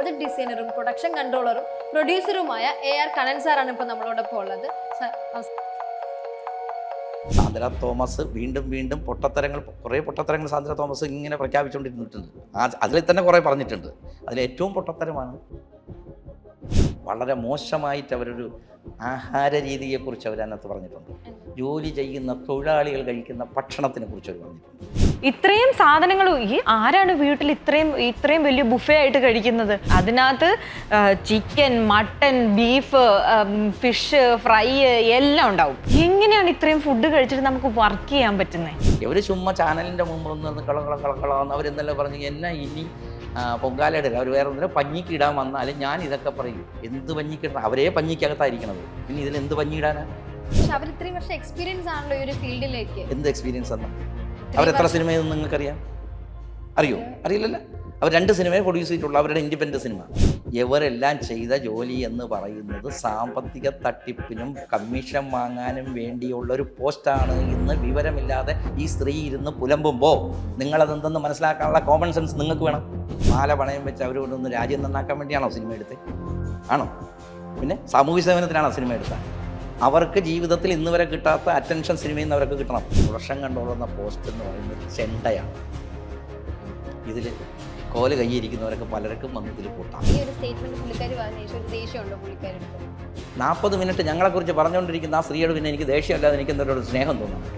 Project ഡിസൈനറും production കൺട്രോളറും പ്രൊഡ്യൂസറുമായ എ ആർ കണൻ സാറാണ് ഇപ്പോൾ നമ്മളോടൊപ്പം ഉള്ളത്. സാന്ദ്ര തോമസ് വീണ്ടും വീണ്ടും പൊട്ടത്തരങ്ങൾ കുറേ പൊട്ടത്തരങ്ങൾ സാന്ദ്ര തോമസ് ഇങ്ങനെ പ്രഖ്യാപിച്ചുകൊണ്ടിരുന്നിട്ടുണ്ട്. ആ അതിൽ തന്നെ കുറേ പറഞ്ഞിട്ടുണ്ട്. അതിൽ ഏറ്റവും പൊട്ടത്തരമാണ് വളരെ മോശമായിട്ട് അവരൊരു ആഹാര രീതിയെക്കുറിച്ച് അവരതിനകത്ത് പറഞ്ഞിട്ടുണ്ട്. ജോലി ചെയ്യുന്ന തൊഴിലാളികൾ കഴിക്കുന്ന ഭക്ഷണത്തിനെ കുറിച്ച് അവർ പറഞ്ഞിട്ടുണ്ട്. ഇത്രയും സാധനങ്ങൾ ഈ ആരാണ് വീട്ടിൽ ഇത്രയും ഇത്രയും വലിയ ബുഫേ ആയിട്ട് കഴിക്കുന്നത്? അതിനകത്ത് chicken mutton beef fish fry എല്ലാം ഉണ്ടാവും. എങ്ങനെയാണ് ഇത്രയും ഫുഡ് കഴിച്ചിട്ട് നമുക്ക് വർക്ക് ചെയ്യാൻ പറ്റുന്നത് ഇവർ ചുമ്മാ ചാനലിന്റെ മുമ്പിൽ നിന്ന് കള കള കള കളന്ന് അവരെന്നല്ല പറഞ്ഞു എന്നാ ഇനി പൊങ്കാലയുടെ അവർ വേറെ ഒന്നിനും പഞ്ഞിക്ക് ഇടാൻ വന്നാലും ഞാൻ ഇതൊക്കെ പറയും. എന്ത് പഞ്ഞിക്കിടണം അവരെ പഞ്ഞിക്കകത്തായിരിക്കണത്. പിന്നെ ഇതിൽ എന്ത് പഞ്ഞിടാനാ പക്ഷെ അവർ ഇത്രയും വർഷം എക്സ്പീരിയൻസ് ആണല്ലോ ഈ ഒരു ഫീൽഡിലേക്ക് എന്ത് എക്സ്പീരിയൻസ് എന്നാ അവരെത്ര സിനിമയെന്ന് നിങ്ങൾക്കറിയാം? അറിയോ? അറിയില്ലല്ലോ? അവർ രണ്ട് സിനിമയെ പ്രൊഡ്യൂസ് ചെയ്തിട്ടുള്ളൂ. അവരുടെ ഇൻഡിപെൻഡന്റ് സിനിമ. ഇവരെല്ലാം ചെയ്ത ജോലി എന്ന് പറയുന്നത് സാമ്പത്തിക തട്ടിപ്പിനും കമ്മീഷൻ വാങ്ങാനും വേണ്ടിയുള്ള ഒരു പോസ്റ്റാണ് ഇന്ന് വിവരമില്ലാതെ ഈ സ്ത്രീ ഇരുന്ന് പുലമ്പുമ്പോൾ നിങ്ങളതെന്തെന്ന് മനസ്സിലാക്കാനുള്ള കോമൺ സെൻസ് നിങ്ങൾക്ക് വേണം. മാല പണയം വെച്ച് അവർ കൊണ്ടൊന്ന് രാജ്യം നന്നാക്കാൻ വേണ്ടിയാണോ സിനിമ എടുത്തത് ആണോ? പിന്നെ സാമൂഹ്യ സേവനത്തിനാണോ സിനിമ എടുത്തത്? അവർക്ക് ജീവിതത്തിൽ ഇന്ന് വരെ കിട്ടാത്ത അറ്റൻഷൻ സിനിമയിൽ നിന്ന് അവർക്ക് കിട്ടണം. വർഷം കണ്ടുകൊള്ളുന്ന പോസ്റ്റ് എന്ന് പറയുന്നത് ചെണ്ടയാണ്. ഇതിൽ കോല കൈയിരിക്കുന്നവരൊക്കെ പലർക്കും വന്ന് ഇതിൽ കൂട്ടാം. ഈ ഒരു സ്റ്റേറ്റ്മെന്റ് പുള്ളിക്കാരി പറഞ്ഞ ശേഷം ഒരു ദേഷ്യമുണ്ടോ പുള്ളിക്കാരി നാൽപ്പത് മിനിറ്റ് ഞങ്ങളെക്കുറിച്ച് പറഞ്ഞുകൊണ്ടിരിക്കുന്ന ആ സ്ത്രീയോട് പിന്നെ എനിക്ക് ദേഷ്യമല്ലാതെ എനിക്ക് എന്തൊരു സ്നേഹം തോന്നുന്നു